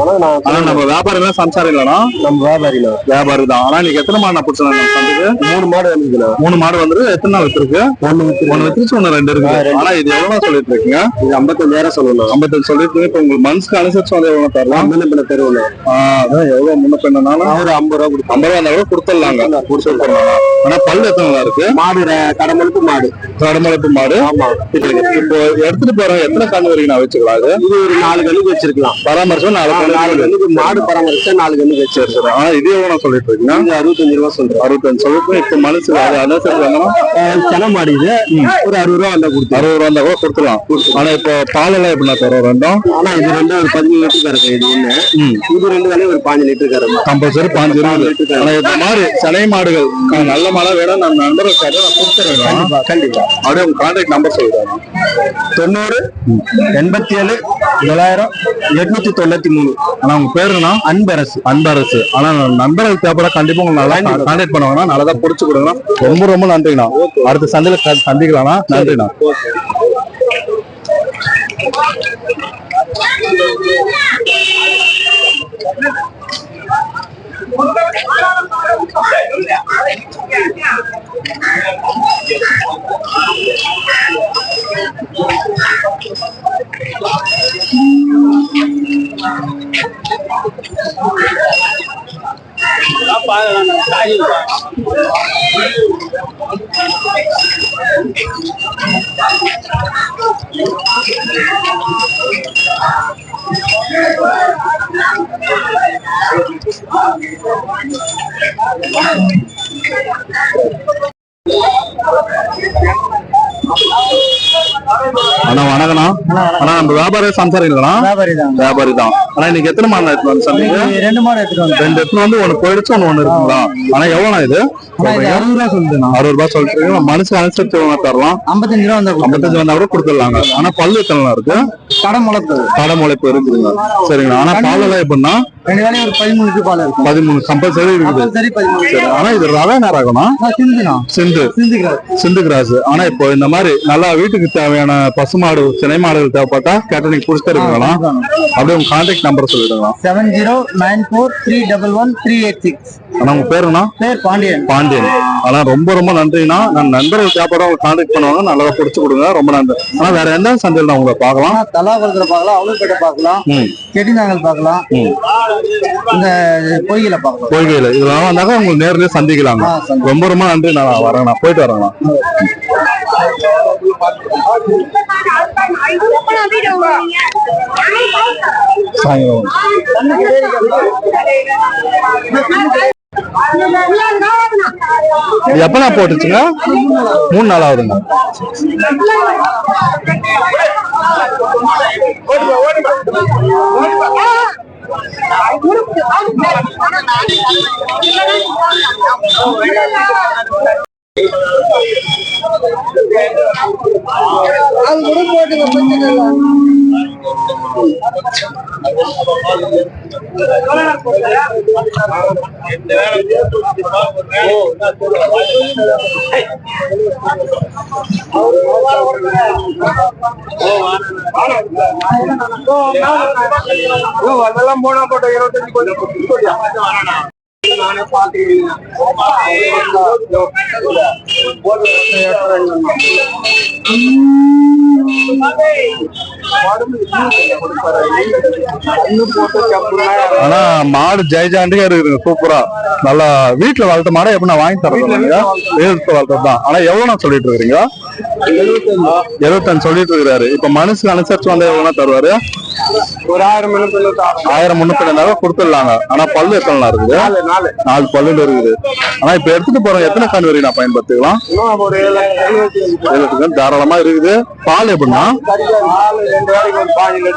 அண்ணா நம்ம வியாபாரம் எல்லாம் சம்சாரம் இல்லைண்ணா நம்ம வியாபாரிண்ணா வியாபாரி தான் ஆனா நீங்க எத்தனை மாடு பிடிச்சா சந்தைக்கு? மூணு மாடு வந்துச்சுண்ணா மூணு மாடு வந்து எத்தனை நாள் வச்சிருக்கு? ஒண்ணு ஒண்ணு வச்சிருச்சு ஒண்ணு ரெண்டு இருக்கு. ஆனா இது எவ்வளவு சொல்லிட்டு இருக்கீங்க? இது ஐம்பத்தஞ்சாயிரம் சொல்லணும் ஐம்பத்தஞ்சு சொல்லிட்டு இருக்கு. இப்ப உங்களுக்கு மனசுக்கு அனுசரிச்சு வந்து எவ்வளவு தரலாம்? முன்ன பின்ன அதான் எவ்வளவு முன்ன பின்னாலும் ஒரு ஐம்பது ரூபா கொடுத்தோம் ஐம்பது ரூபா கூட கொடுத்துடலாங்க. ஆனா பல்லு எத்தனை இருக்கு? மாடு கடமலுக்கு மாடு. கடமலைப்பு மாடு? ஆமா. இப்போ எடுத்துட்டு போறோம் எத்தனை கண்ணு வரைக்கும் நான் வச்சுக்கலாம் இது? ஒரு நாலு கண்ணுக்கு வச்சிருக்கலாம். பராமரிச்சா நாலு நாலு கண்ணு கண்ணுக்கு மாடு பராமரிச்சா நாலு கண்ணுக்கு வச்சிருக்கிறோம் இது சொல்லிட்டு இருக்கீங்க அறுபத்தஞ்சு ரூபா சொல்றோம் அறுபத்தஞ்சு சொல்லிட்டு இப்ப மனசுக்கு அது அனுசரிச்சு வாங்கினா சென மாடு இது. ஒரு அறுபது ரூபா வந்தா கொடுத்தோம் அறுபது ரூபா இருந்தா கூட கொடுத்துடலாம். ஆனா இப்போ பால் எல்லாம் எப்படின்னா தரோம் ரெண்டும்? ஆனா இது ரெண்டு ஒரு பதினஞ்சு லிட்டர் இது ஒண்ணு. இது ரெண்டு வேலையும் ஒரு பாஞ்சு லிட்டர் கறக்கும் கம்பல்சரி பாஞ்சு இருபது. ஆனா இந்த மாதிரி சனை மாடுகள். நல்ல மழை வேணும். நான் நண்பர்களுக்காக நான் கொடுத்துறேன். கண்டிப்பா அப்படியே உங்க கான்டாக்ட் நம்பர் சொல்லிடுறேன். தொண்ணூறு எண்பத்தி ஏழு தொள்ளாயிரம் எட்நூத்தி தொண்ணூத்தி மூணு. ஆனா உங்க பேருனா அன்பரசு. அன்பரசு. ஆனா நண்பர்கள் தேவைப்பட கண்டிப்பா உங்க நல்லா கான்டாக்ட் பண்ணுவாங்கன்னா நல்லதா புடிச்சு கொடுங்க ரொம்ப ரொம்ப நன்றிண்ணா. அடுத்த சந்தையில க- சந்திக்கலாம்ண்ணா நன்றிண்ணா அண்ணா வணக்கண்ணா அண்ணா நம்ம வியாபார சம்சாரம் இல்லைண்ணா. வியாபாரி தான் வியாபாரி தான். ஆனா இன்னைக்கு எத்தனை மாடு எடுத்து வந்து சந்தைக்கு ரெண்டு மாடு எடுத்துட்டு வந்து ரெண்டு வந்து போயிடுச்சு ஒண்ணு ஒண்ணு இருக்குங்களா? ஆனா எவ்வளவு இது? அறுபது ரூபா சொல்லுதுண்ணா அறுபது ரூபாய் சொல்றீங்க மனசு அனுசரிச்சு தரலாம். ஐம்பத்தஞ்சு ரூபா வந்தா ஐம்பத்தஞ்சு வந்தா கூட கொடுத்துடலாங்க. ஆனா பல்லு எத்தனை இருக்கு? கடை முளைப்பது கடை முளைப்பு இருக்குதுங்க. சரிங்களா ஆனா பால் எல்லாம் எப்படின்னா ரெண்டு வேலையும் ஒரு பதிமூணு லிட்டர் பால் இருக்கும். பதிமூணு கம்பல்சரி இருக்குது. ஆனா இது ரவை என்ன ரகம்னா சிந்துண்ணா. சிந்து. சிந்துக்கிறார் சிந்து கிராஸ். ஆனா இப்போ இந்த மாதிரி நல்லா வீட்டுக்கு தேவையான பசுமாடு சினை மாடுகள் தேவைப்பட்டா கேட்ட நீங்க புடிச்சு தருவீங்களா அப்படியே உங்க contact number சொல்லிடுங்களா seven zero nine four three double one three eight six ஆனா உங்க பேருனா பேர் பாண்டியன். பாண்டியன். ஆனா ரொம்ப ரொம்ப நன்றிண்ணா. நான் நண்பர்கள் தேவைப்பட உங்க கான்டாக்ட் பண்ணுவாங்க. நல்லதா புடிச்சு கொடுங்க. ரொம்ப நன்றி. ஆனா வேற எந்த சந்தையில் நான் உங்களை பார்க்கலாம்? தலா குளத்துல பார்க்கலாம் அவளுப்பேட்டை பார்க்கலாம் செட்டிநாங்கல் பார்க்கலாம் இந்த பொய்யில பார்க்கலாம். கோயில்கள் இதெல்லாம் வந்தாக்க உங்களுக்கு நேர்லயே சந்திக்கலாங்க. ஆ, சந்தி- ரொம்ப ரொம்ப நன்றி நான் வரேங்கண்ணா போயிட்டு வரேங்கண்ணா சாயங்காலம் எப்ப நான் போட்டுச்சுங்க? மூணு நாள் ஆகுதுங்க. அதெல்லாம் போனா போட்டோம் இருபத்தஞ்சு கொஞ்சம் நானே பாத்துக்கிறேன் ஆனா மாடு ஜெயஜாண்டியா இருக்குதுங்க சூப்பரா நல்லா வீட்டுல வளர்த்த மாடை எப்படி நான் வாங்கி தரேன் வீட்டுல வளர்த்தது தான் ஆனா எவ்வளவு நான் சொல்லிட்டு இருக்கிறீங்க எழுபத்தஞ்சு சொல்லிட்டு இருக்கிறாரு இப்ப மனசுக்கு அனுசரிச்சு வந்தா எவ்வளவு தருவாரு ஒரு ஆயிரம் ஆயிரம் முன்னூத்தி கொடுத்துடலாங்க ஆனா பல்லு எத்தனை இருக்குது நாலு பல்லுல இருக்குது ஆனா இப்ப எடுத்துட்டு போறோம் எத்தனை கண் வரைக்கும் நான் பயன்படுத்திக்கலாம் தாராளமா இருக்குது பால் எப்படின்னா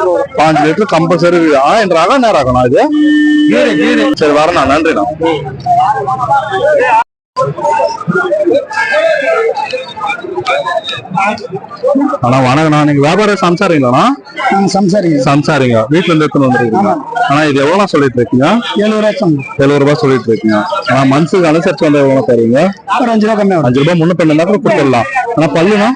ஒரு பாஞ்சு லிட்டர் கம்பல்சரி ஆ என் ரகம் நேரம் ஆகணும் அது சரி வரணும் நன்றிண்ணா அண்ணா வணக்கண்ணா நீங்க வியாபாரம் சம்சாரிங்களாண்ணா சம்சாரிங்க. சம்சாரிங்க. வீட்டுல இருந்து எடுத்துன்னு வந்துருக்கீங்க ஆனா இது எவ்வளவு சொல்லிட்டு இருக்கீங்க? ஏழு ரூபா சம்பளம் எழுபது ரூபாய் சொல்லிட்டு இருக்கீங்க. ஆனா மனசுக்கு அனுசரிச்சு வந்து எவ்வளவு தருவீங்க? ஒரு அஞ்சு ரூபா கம்மியாக அஞ்சு ரூபாய் முன்ன பண்ணா கூட கொடுத்துடலாம். ஆனா பல்லுனா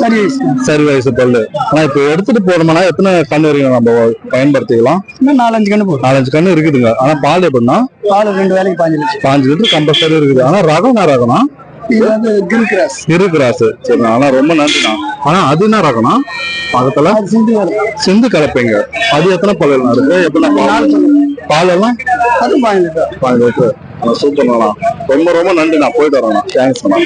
சரி சரி வயசு பல்லு. ஆனா இப்ப எடுத்துட்டு போறோம்னா எத்தனை கண்ணு வரைக்கும் நம்ம பயன்படுத்திக்கலாம்? நாலஞ்சு போதும். நாலஞ்சு கண்ணு இருக்குதுங்க. ஆனா பால் எப்படின்னா பால் ரெண்டு வேலைக்கு பாஞ்சு லிட்டர். பாஞ்சு லிட்டர் கம்பல்சரி இருக்குது. ஆனா ரகம் என்ன ரகம்னா இது வந்து கில் கிராஸ் இரு கிராஸ் சரி ஆனா ரொம்ப நன்றிண்ணா. ஆனா அது என்ன ரகம்னா பக்கத்துல? சிந்து சிந்து கலப்பைங்க. அது எத்தனை பல்லு இருக்கு? எப்படின்னா பால் பால் எல்லாம் அது லிட்டர் பாஞ்சு லிட்டர் சூப்பர்ண்ணா. ரொம்ப ரொம்ப நன்றி நான் போயிட்டு வரேண்ணா. தேங்க்ஸ் அண்ணா.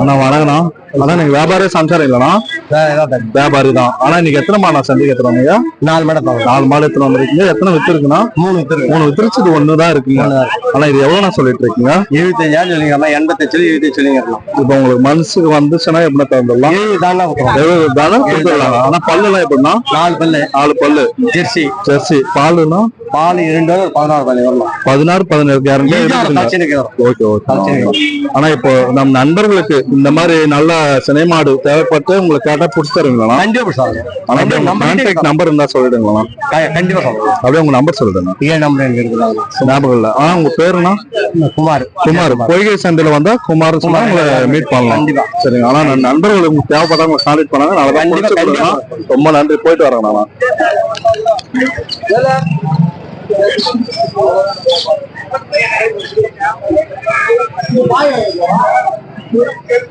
அண்ணா வணக்கண்ணா அதான் நீங்க வியாபாரி சம்சாரம் இல்லைண்ணா. வியாபாரி தான். ஆனா இன்னைக்கு எத்தனை மாடு சந்தைக்கு எத்தனை வந்தீங்க நாலு மடம் நாலு மாடு எத்தனை வந்திருக்கீங்க எத்தனை வித்து இருக்குண்ணா மூணு வித்து மூணு வித்துருச்சு இது ஒண்ணுதான் இருக்குங்க. ஆனா இது எவ்வளவு சொல்லி இருக்கீங்க? எழுபத்தஞ்சாயிரம் சொல்லிக்கலாம் எண்பத்தஞ்சு எழுபத்தஞ்சு சொல்லிக்கலாம் இப்போ உங்களுக்கு மனசுக்கு வந்துச்சுன்னா எப்படி தந்துடலாம் எழுபது தானே தானே கொடுத்துடலாம் ஆனா பல்லு எல்லாம் எப்படின்னா நாலு பல்லு. நாலு பல்லு. ஜெர்சி. ஜெர்சி. பாலுன்னா பால் இரண்டு பதினாறு பல்லு வரலாம் பதினாறு பதினேழு கேரண்டி ஓகே ஓகே. ஆனா இப்போ நம்ம நண்பர்களுக்கு இந்த மாதிரி நல்ல சினை மாடு தேவைப்பட்டு உங்களுக்கு கேட்டா புடிச்சு தருவீங்களா? கண்டிப்பா சார். ஆனா கான்டாக்ட் நம்பர் இருந்தா சொல்லிடுங்களா கண்டிப்பா சொல்றேன் அப்படியே உங்க நம்பர் சொல்லிடுங்க. ஏன் நம்பர் எனக்கு இருக்குது ஞாபகம் இல்ல. ஆனா உங்க பேருனா குமார். குமார். பொய்கை சந்தையில வந்தா குமார் சொன்னா உங்களை மீட் பண்ணலாம். சரிங்க. ஆனா நான் நண்பர்கள் உங்களுக்கு தேவைப்பட்டா உங்களை கான்டாக்ட் பண்ணாங்க. நல்லா. ரொம்ப நன்றி. போயிட்டு வரேன் நான்.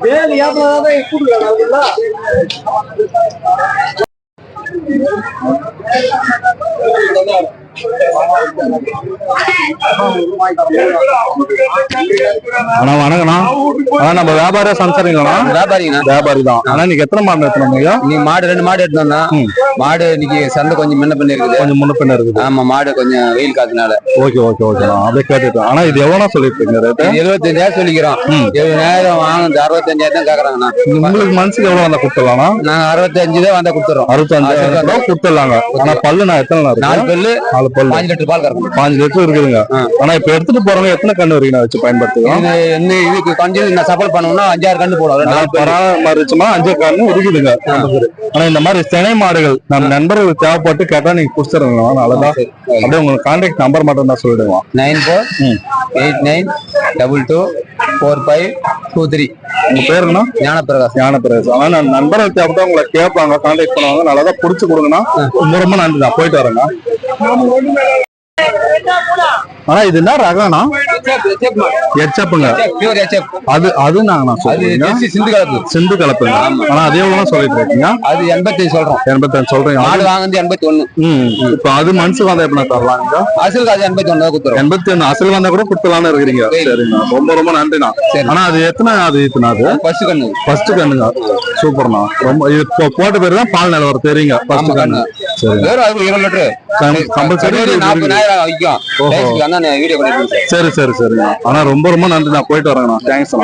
வேலை வியாபாரம் கூடுதல் ஆனா வணக்கண்ணா ஆனா நம்ம வியாபார சம்சாரிங்களா? வியாபாரிங்கண்ணா. வியாபாரி தான் ஆனா நீங்க எத்தனை மாடு எடுத்துனீங்க நீ மாடு ரெண்டு மாடு எடுத்து வந்தா ம். மாடு இன்னைக்கு சந்தை கொஞ்சம் முன்ன பண்ணி இருக்குது. கொஞ்சம் முன்ன பின்ன இருக்குது. ஆமா மாடு கொஞ்சம் வெயில் காத்துனால. Okay okay okay. அப்படியே கேட்டுட்டேன். ஆனா இது எவ்வளவு சொல்லிட்டு இருக்கீங்க ரேட்டு எழுபத்தஞ்சாயிரம் சொல்லிக்கிறோம். எழுபதாயிரம் வாங்க அறுபத்தஞ்சாயிரம் தான் கேக்குறாங்கண்ணா. உங்களுக்கு மனசுக்கு எவ்வளவு வந்தா கொடுத்துடலாம்னா நாங்க அறுபத்தஞ்சு தான் வந்தா கொடுத்துறோம். அறுபத்தஞ்சாயிரம் கொடுத்துடலாங்க. ஆனா பல்லு நான் எத்தனை நாள் நாலு பல்லு. நாலு பாஞ்சு லிட்டர் பால் கறக்கணும் பாஞ்சு லிட்டர் இருக்குதுங்க. ஆனா இப்ப எடுத்துட்டு போறவங்க எத்தனை கண்ணு வரைக்கும் வச்சு பயன்படுத்துவோம் இது இதுக்கு கொஞ்சம் நான் சப்போர்ட் பண்ணோம்னா அஞ்சாறு கண்டு போடும். நாலு பல்லு. பராமரிச்சுமா அஞ்சு கண்ணு இருக்குதுங்க ஆனா இந்த மாதிரி சினை மாடுகள் நம்ம நண்பர்களுக்கு தேவைப்பட்டு கேட்டா நீங்க குடிச்சிருங்க சரி. அப்படியே உங்களுக்கு கான்டாக்ட் நம்பர் மட்டும் தான் சொல்லிடுவோம். Nine four. Eight nine double two four five two three. உங்க பேருன்னா ஞானப்பிரகாஷ். ஞான பிரதேசம் ஆனா நான் நண்பர்கள் தேவைப்பட்டா உங்களை கேட்பாங்க கான்டாக்ட் பண்ணுவாங்க. நல்லதா புடிச்சு கொடுங்கன்னா ரொம்ப நன்றி நான் போயிட்டு வரேங்க. ஆனா இது என்ன ரகம்னா எச்சப்புங்க அது அது நாங்க சிந்து கலப்பு. சிந்து கலப்புங்க. ஆனா அதே எவ்வளவு சொல்லிட்டு இருக்கீங்க. அது எண்பத்தஞ்சு சொல்றோம் எண்பத்தஞ்சு சொல்றீங்க. மாடு வாங்குறது எண்பத்தி ஒண்ணு இப்ப அது மனசுக்கு வந்தா எப்படி தரலாங்க அசலுக்கு அது எண்பத்தி ஒண்ணு தான் கொடுத்துறோம். எண்பத்தி ஒண்ணு அசல் வந்தா கூட கொடுத்துலான்னு இருக்கிறீங்க. சரிண்ணா. ரொம்ப ரொம்ப நன்றிண்ணா. ஆனா அது எத்தனை அது இத்தனை அது? ஃபர்ஸ்ட் கண்ணு. ஃபர்ஸ்ட் கண்ணுங்க. சூப்பர்ண்ணா. ரொம்ப இப்போ போட்ட பேர் தான் பால் நிலவரம். தெரியுங்க. ஃபர்ஸ்ட் கண்ணு. சரி. வேற அது இருபது லிட்டரு. கம்பல்சரி நாற்பதாயிரம் நான் வீடியோ பண்ணிட்டு சரி சரி சரிண்ணா ஆனா ரொம்ப ரொம்ப நன்றி நான் போயிட்டு வரேங்கண்ணா தேங்க்ஸ்